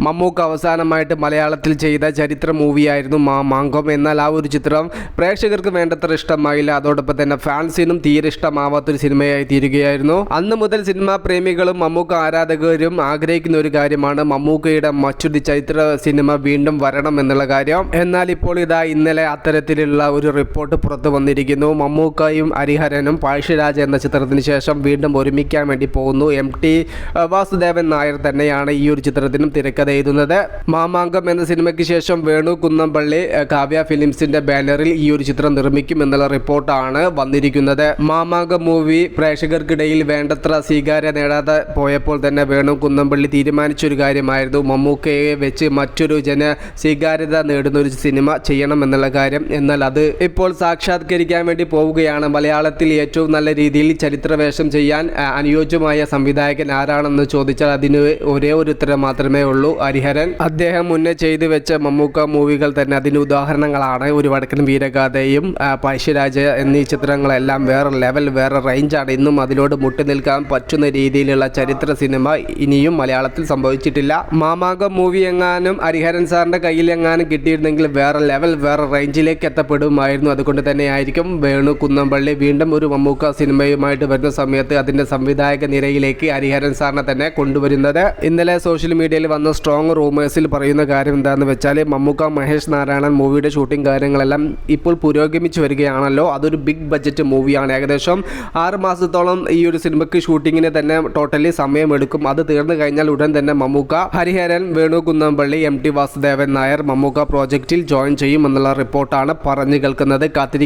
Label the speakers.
Speaker 1: മമ്മൂക്ക അവസാനമായിട്ട് മലയാളത്തിൽ ചെയ്ത ചരിത്ര മൂവിയായിരുന്നു മാ മാങ്കം. എന്നാൽ ആ ഒരു ചിത്രം പ്രേക്ഷകർക്ക് വേണ്ടത്ര ഇഷ്ടമായില്ല. അതോടൊപ്പം തന്നെ ഫാൻസിനും തീരെ ഇഷ്ടമാവാത്തൊരു സിനിമയായി തീരുകയായിരുന്നു. അന്ന് മുതൽ സിനിമാ പ്രേമികളും മമ്മൂക്ക ആരാധകരും ആഗ്രഹിക്കുന്ന ഒരു കാര്യമാണ് മമ്മൂക്കയുടെ മറ്റൊരു ചരിത്ര സിനിമ വീണ്ടും വരണം എന്നുള്ള കാര്യം. എന്നാൽ ഇപ്പോൾ ഇതാ ഇന്നലെ അത്തരത്തിലുള്ള ഒരു റിപ്പോർട്ട് പുറത്തു വന്നിരിക്കുന്നു. മമ്മൂക്കയും ഹരിഹരനും പഴശ്ശിരാജ എന്ന ചിത്രത്തിന് ശേഷം വീണ്ടും ഒരുമിക്കാൻ വേണ്ടി പോകുന്നു. എം ടി വാസുദേവൻ നായർ തന്നെയാണ് ഈ ഒരു ചിത്രത്തിനും തിരക്കഥ എഴുതുന്നത് മാമാങ്കം എന്ന സിനിമയ്ക്ക് ശേഷം വേണു കുന്നംപള്ളി കാവ്യ ഫിലിംസിന്റെ ബാനറിൽ ഈ ഒരു ചിത്രം നിർമ്മിക്കും എന്നുള്ള റിപ്പോർട്ടാണ് വന്നിരിക്കുന്നത്. മാമാങ്കം മൂവി പ്രേക്ഷകർക്കിടയിൽ വേണ്ടത്ര സ്വീകാര്യ നേടാതെ പോയപ്പോൾ തന്നെ വേണു കുന്നംപള്ളി തീരുമാനിച്ചൊരു കാര്യമായിരുന്നു. മമ്മൂക്കയെ വെച്ച് മറ്റൊരു ജന സ്വീകാര്യത നേടുന്ന ഒരു സിനിമ ചെയ്യണം എന്നുള്ള കാര്യം. എന്നാൽ അത് ഇപ്പോൾ സാക്ഷാത്കരിക്കാൻ വേണ്ടി പോവുകയാണ്. മലയാളത്തിൽ ഏറ്റവും നല്ല രീതിയിൽ ചരിത്രവേഷം ചെയ്യാൻ അനുയോജ്യമായ സംവിധായകൻ ആരാണെന്ന് ചോദിച്ചാൽ അതിന് ഒരേ ഒരു ഉത്തരം മാത്രമേ ഉള്ളൂ. ഹരിഹരൻ. അദ്ദേഹം മുന്നേ ചെയ്തു വെച്ച മമ്മൂക്ക മൂവികൾ തന്നെ അതിന് ഉദാഹരണങ്ങളാണ്. ഒരു വടക്കൻ വീരഗാഥയും പഴശ്ശിരാജ എന്നീ ചിത്രങ്ങളെല്ലാം വേറെ ലെവൽ വേറെ റേഞ്ചാണ് ഇന്നും അതിലോട് മുട്ടി നിൽക്കാൻ പറ്റുന്ന രീതിയിലുള്ള ചരിത്ര സിനിമ ഇനിയും മലയാളത്തിൽ സംഭവിച്ചിട്ടില്ല. മാമാങ്കം മൂവി എങ്ങാനും ഹരിഹരൻ സാറിന്റെ കയ്യിൽ എങ്ങാനും കിട്ടിയിരുന്നെങ്കിൽ വേറെ ലെവൽ വേറെ റേഞ്ചിലേക്ക് എത്തപ്പെടുമായിരുന്നു. അതുകൊണ്ട് തന്നെ ആയിരിക്കും വേണു കുന്നംപള്ളി വീണ്ടും ഒരു മമ്മൂക്ക സിനിമയുമായിട്ട് വരുന്ന സമയത്ത് അതിന്റെ സംവിധായക നിരയിലേക്ക് ഹരിഹരൻ സാറിനെ തന്നെ കൊണ്ടുവരുന്നത്. ഇന്നലെ സോഷ്യൽ മീഡിയയിൽ വന്ന സ്ട്രോങ് റൂമേഴ്സിൽ പറയുന്ന കാര്യം എന്താണെന്ന് വെച്ചാൽ മമ്മൂക്ക മഹേഷ് നാരായണൻ മൂവിയുടെ ഷൂട്ടിംഗ് കാര്യങ്ങളെല്ലാം ഇപ്പോൾ പുരോഗമിച്ചു വരികയാണല്ലോ. അതൊരു ബിഗ് ബഡ്ജറ്റ് മൂവിയാണ് ഏകദേശം ആറ് മാസത്തോളം ഈ ഒരു സിനിമയ്ക്ക് ഷൂട്ടിങ്ങിന് തന്നെ ടോട്ടലി സമയമെടുക്കും. അത് തീർന്നു കഴിഞ്ഞാൽ ഉടൻ തന്നെ മമ്മൂക്ക ഹരിഹരൻ വേണു കുന്നംപള്ളി എം ടി വാസുദേവൻ നായർ മമ്മൂക്ക പ്രോജക്റ്റിൽ ജോയിൻ ചെയ്യുമെന്നുള്ള റിപ്പോർട്ടാണ് പറഞ്ഞു കേൾക്കുന്നത്. കാത്തിരി